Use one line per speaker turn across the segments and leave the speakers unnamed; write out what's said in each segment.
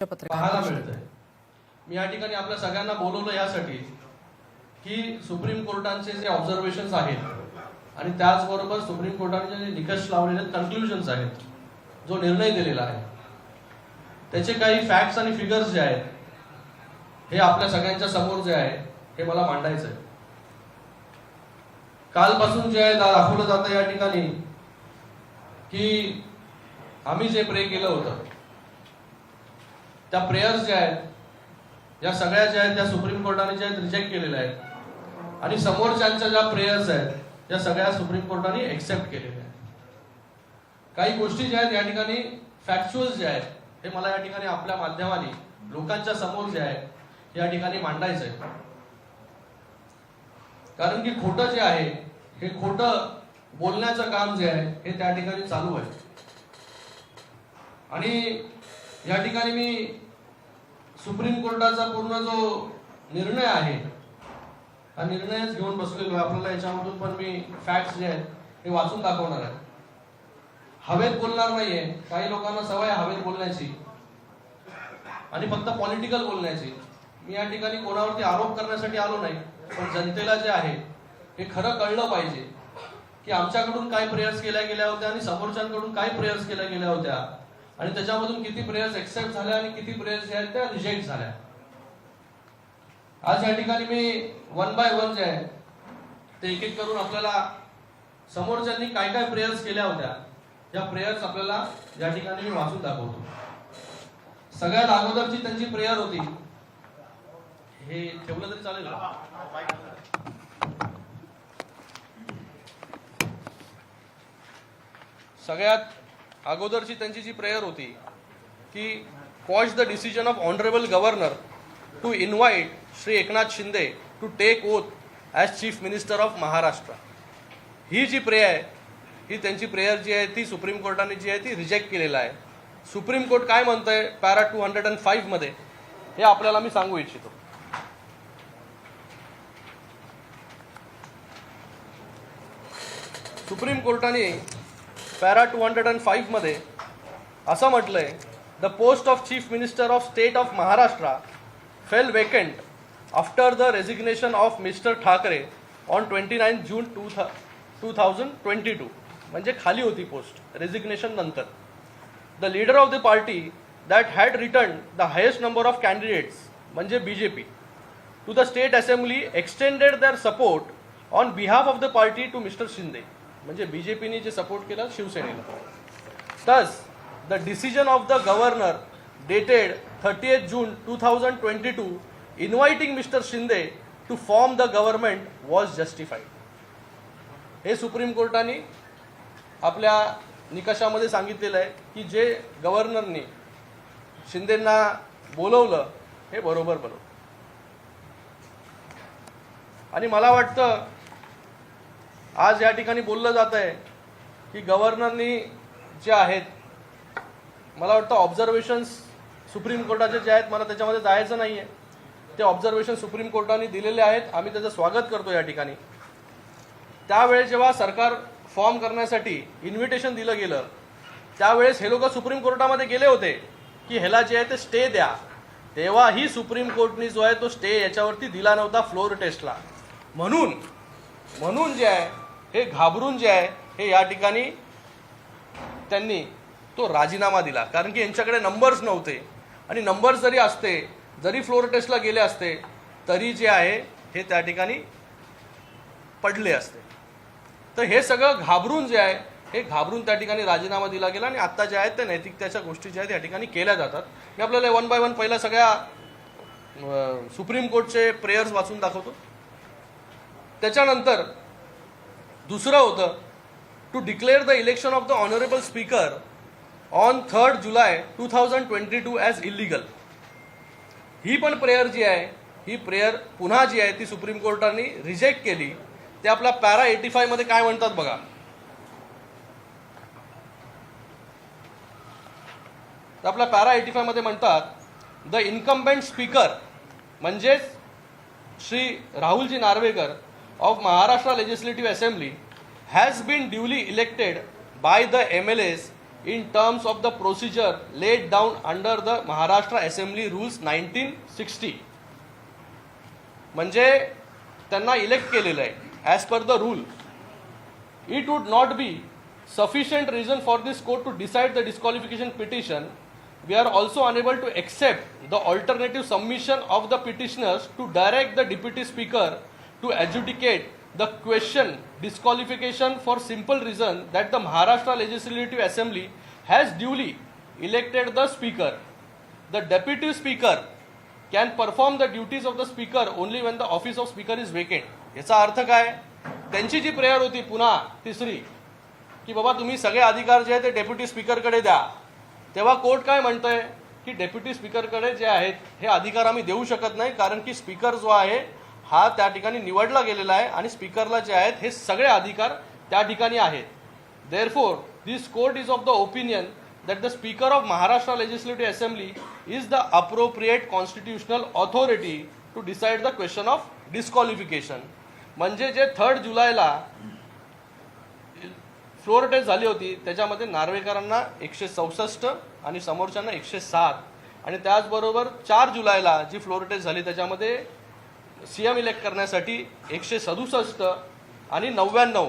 पाहायला
पत्रकार
मिळतंय. मी या ठिकाणी आपल्या सगळ्यांना बोलवलं यासाठी की सुप्रीम कोर्टाचे जे ऑब्झर्वेशन आहेत आणि त्याचबरोबर सुप्रीम कोर्टाने जे निकष लावलेले कन्क्लुजन्स आहेत जो निर्णय दिलेला आहे त्याचे काही फॅक्ट्स आणि फिगर्स जे आहेत हे आपल्या सगळ्यांच्या समोर जे आहे हे मला मांडायचं आहे. कालपासून जे आहे दाखवलं जातं या ठिकाणी की आम्ही जे प्रे केलं होतं त्या प्रेयर्स ज्या आहेत या सगळ्या ज्या आहेत त्या सुप्रीम कोर्टाने ज्या आहेत रिजेक्ट केलेल्या आहेत. आणि समोरच्यांच्या ज्या प्रेयर्स आहेत या सगळ्या सुप्रीम कोर्टाने एक्सेप्ट केलेल्या आहेत. काही गोष्टी ज्या आहेत या ठिकाणी फॅक्च्युअल जे आहेत हे मला या ठिकाणी आपल्या माध्यमाने लोकांच्या समोर जे आहे या ठिकाणी मांडायचं आहे. कारण की खोटं जे आहे हे खोटं बोलण्याचं काम जे आहे हे त्या ठिकाणी चालू आहे. आणि या ठिकाणी मी सुप्रीम कोर्टाचा पूर्ण जो निर्णय आहे हा निर्णयच घेऊन बसलेलो आहे. आपल्याला याच्यामधून पण मी फॅक्ट्स जे आहेत हे वाचून दाखवणार आहे. हवेत बोलणार नाहीये. काही लोकांना सवय हवेत बोलण्याची. आणि फक्त पॉलिटिकल बोलण्याची. मी या ठिकाणी कोणावरती आरोप करण्यासाठी आलो नाही. पण जनतेला जे आहे हे खरं कळलं पाहिजे. की आमच्याकडून काय प्रेयर्स केल्या गेल्या होत्या आणि समोरच्यांकडून काय प्रेयर्स केल्या गेल्या होत्या. आणि त्याच्यामधून किती प्रेयर्स एक्सेप्ट झाल्या आणि किती प्रेयर्स जे आहेत त्या रिजेक्ट झाल्या. आज या ठिकाणी मी वन बाय वन जे आहे ते एक एक करून आपल्याला समोरच्यांनी काय काय प्रेयर्स केल्या होत्या या प्रेयर्स आपल्याला या ठिकाणी मी वाचून दाखवतो. सगळ्यात अगोदरची त्यांची प्रेयर होती. हे ठेवलं तरी चालेल सगळ्यात अगोदरची त्यांची जी प्रेयर होती की cause the decision of honourable governor to invite Shri Eknath Shinde to take oath as chief minister of Maharashtra he G prayer आहे ही त्यांची प्रेयर जी आहे ती सुप्रीम कोर्टाने जी आहे ती रिजेक्ट केलेलं आहे. सुप्रीम कोर्ट काय म्हणतंय पॅरा टू हंड्रेड अँड फाईव्हमध्ये हे आपल्याला मी सांगू इच्छितो. सुप्रीम कोर्टाने पॅरा टू हंड्रेड अँड फाईव्हमध्ये असं म्हटलंय the post of chief minister of state of Maharashtra fell vacant after the resignation of mister Thackeray on twenty nine June two था टू थाउजंड ट्वेंटी टू म्हणजे खाली होती post resignation नंतर. The leader of the party that had return the highest number of candidates म्हणजे B J P to the state assembly extended their support on behalf of the party to mister Shinde म्हणजे B J पीने जे support केलं शिवसेनेला तस the decision of the governor dated thirtieth June two thousand twenty two inviting mister Shinde to form the government was justified हे supreme कोर्टाने आपल्या निकषामध्ये सांगितलेलं आहे की जे गव्हर्नरने शिंदेना बोलवलं हे बरोबर बरोबर. आणि मला वाटतं आज या ठिकाणी बोललं जात आहे की गव्हर्नरनी जे आहेत मला वाटतं ऑब्झर्वेशन्स सुप्रीम कोर्टाचे जे आहेत मला त्याच्यामध्ये जायचं नाही आहे ते ऑब्झर्वेशन सुप्रीम कोर्टाने दिलेले आहेत. आम्ही त्याचं स्वागत करतो या ठिकाणी. त्यावेळेस जेव्हा सरकार फॉर्म करण्यासाठी इन्व्हिटेशन दिलं गेलं त्यावेळेस हे लोक सुप्रीम कोर्टामध्ये गेले होते की ह्याला जे आहे ते स्टे द्या. तेव्हाही सुप्रीम कोर्टनी जो आहे तो स्टे याच्यावरती दिला नव्हता फ्लोर टेस्टला म्हणून म्हणून जे आहे हे घाबरून जे आहे हे या ठिकाणी त्यांनी तो राजीनामा दिला. कारण की यांच्याकडे नंबर्स नव्हते. आणि नंबर्स जरी असते जरी फ्लोर टेस्टला गेले असते तरी जे आहे हे त्या ठिकाणी पडले असते. तर हे सगळं घाबरून जे आहे हे घाबरून त्या ठिकाणी राजीनामा दिला गेला आणि आत्ता जे आहेत त्या नैतिकतेच्या गोष्टी ज्या आहेत या ठिकाणी केल्या जातात. मी आपल्याला वन बाय वन पहिला सगळ्या सुप्रीम कोर्टचे प्रेयर्स वाचून दाखवतो. त्याच्यानंतर दुसरं होतं to declare the election of the honourable speaker on third July two thousand twenty two as illegal ही पण प्रेयर जी आहे ही प्रेयर पुन्हा जी आहे ती सुप्रीम कोर्टाने रिजेक्ट केली. ते आपला पॅरा एटी फायमध्ये काय म्हणतात बघा? तर आपल्या पॅरा एटी फायमध्ये म्हणतात द इन्कम्बेंट स्पीकर म्हणजेच Shri Rahul ji Narwekar of Maharashtra legislative assembly has been duly elected by the M L As in terms of the procedure laid down under the Maharashtra Assembly Rules 1960. म्हणजे त्यांना elect केलेलं आहे as per the rule it would not be sufficient reason for this court to decide the disqualification petition, we are also unable to accept the alternative submission of the petitioners to direct the deputy speaker to adjudicate the question disqualification for simple reason that the Maharashtra Legislative Assembly has duly elected the speaker. The deputy speaker can perform the duties of the speaker only when the office of speaker is vacant. याचा अर्थ काय त्यांची जी prayer होती पुन्हा तिसरी की बाबा तुम्ही सगळे अधिकार जे आहे ते डेप्युटी स्पीकरकडे द्या तेव्हा कोर्ट काय म्हणतंय की डेप्युटी स्पीकरकडे जे आहेत हे अधिकार आम्ही देऊ शकत नाही कारण की स्पीकर जो आहे हा त्या ठिकाणी निवडला गेलेला आहे आणि स्पीकरला जे आहेत हे सगळे अधिकार त्या ठिकाणी आहेत. Therefore this court is of the opinion that the speaker of Maharashtra legislative assembly is the appropriate constitutional authority to decide the question of disqualification म्हणजे जे थर्ड जुलैला फ्लोअर टेस्ट झाली होती त्याच्यामध्ये नार्वेकरांना एकशे चौसष्ट आणि समोरच्यांना एकशे सात. आणि त्याचबरोबर चार जुलैला जी फ्लोअर टेस्ट झाली त्याच्यामध्ये सी एम इलेक्ट करण्यासाठी एकशे सदुसष्ट आणि नव्याण्णव.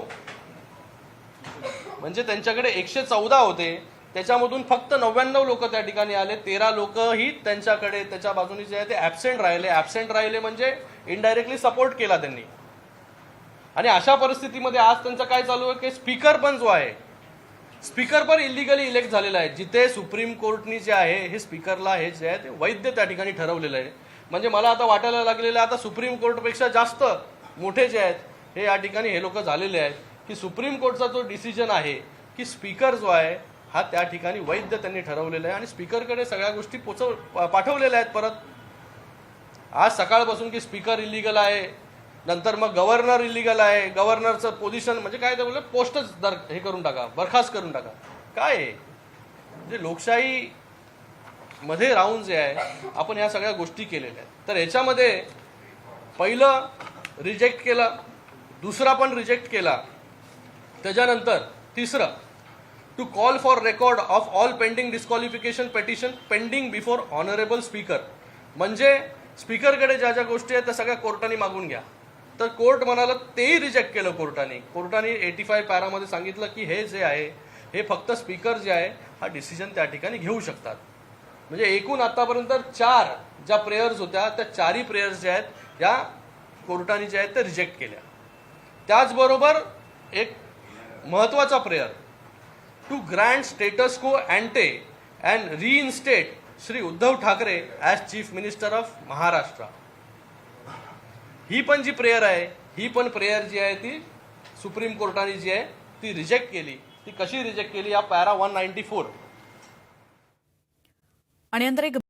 म्हणजे त्यांच्याकडे एकशे चौदा होते. त्याच्यामधून फक्त नव्याण्णव लोक त्या ठिकाणी आले. तेरा लोकही त्यांच्याकडे त्याच्या बाजूने जे आहे ते ॲबसेंट राहिले. ॲबसेंट राहिले म्हणजे इनडायरेक्टली सपोर्ट केला त्यांनी. आणि अशा परिस्थितीमध्ये आज त्यांचं काय चालू आहे? की स्पीकर पण जो आहे स्पीकर पण इलिगली इलेक्ट झालेला आहे. जिथे सुप्रीम कोर्टनी जे आहे हे स्पीकरला हे जे आहे ते वैद्य त्या ठिकाणी ठरवलेलं आहे. म्हणजे मला आता वाटायला लागलेलं आता सुप्रीम कोर्टपेक्षा जास्त मोठे जे आहेत हे या ठिकाणी हे लोक झालेले आहेत की सुप्रीम कोर्टचा जो डिसिजन आहे की स्पीकर जो आहे हा त्या ठिकाणी वैध त्यांनी ठरवलेला आहे आणि स्पीकरकडे सगळ्या गोष्टी पोचव पाठवलेल्या आहेत परत. आज सकाळपासून की स्पीकर इलिगल आहे नंतर मग गव्हर्नर इलिगल आहे गव्हर्नरचं पोझिशन म्हणजे काय ते बोललं पोस्टच दर हे करून टाका बरखास्त करून टाका. काय आहे? म्हणजे लोकशाही मध्ये राहून जे आहे आपण ह्या सगळ्या गोष्टी केलेल्या आहेत. तर ह्याच्यामध्ये पहिलं रिजेक्ट केलं दुसरा पण रिजेक्ट केला. त्याच्यानंतर तिसरं to call for record of all pending disqualification petition pending before honourable speaker म्हणजे स्पीकरकडे ज्या ज्या गोष्टी आहेत त्या सगळ्या कोर्टाने मागून घ्या. तर कोर्ट म्हणाला तेही रिजेक्ट केलं कोर्टाने. कोर्टाने एटी फाय पॅरामध्ये सांगितलं की हे जे आहे हे फक्त स्पीकर जे आहे हा डिसिजन त्या ठिकाणी घेऊ शकतात. म्हणजे एकूण आतापर्यंत चार ज्या प्रेयर्स होत्या त्या चारही प्रेयर्स ज्या आहेत या कोर्टाने जे आहेत त्या रिजेक्ट केल्या. त्याचबरोबर एक महत्त्वाचा prayer to grant status quo ante and reinstate Shri Uddhav Thackeray as chief minister of Maharashtra. ही पण जी प्रेयर आहे ही पण प्रेयर जी आहे ती सुप्रीम कोर्टाने जी आहे ती रिजेक्ट केली. ती कशी रिजेक्ट केली? या पॅरा वन नाईन्टी फोर
आणि नंतर एक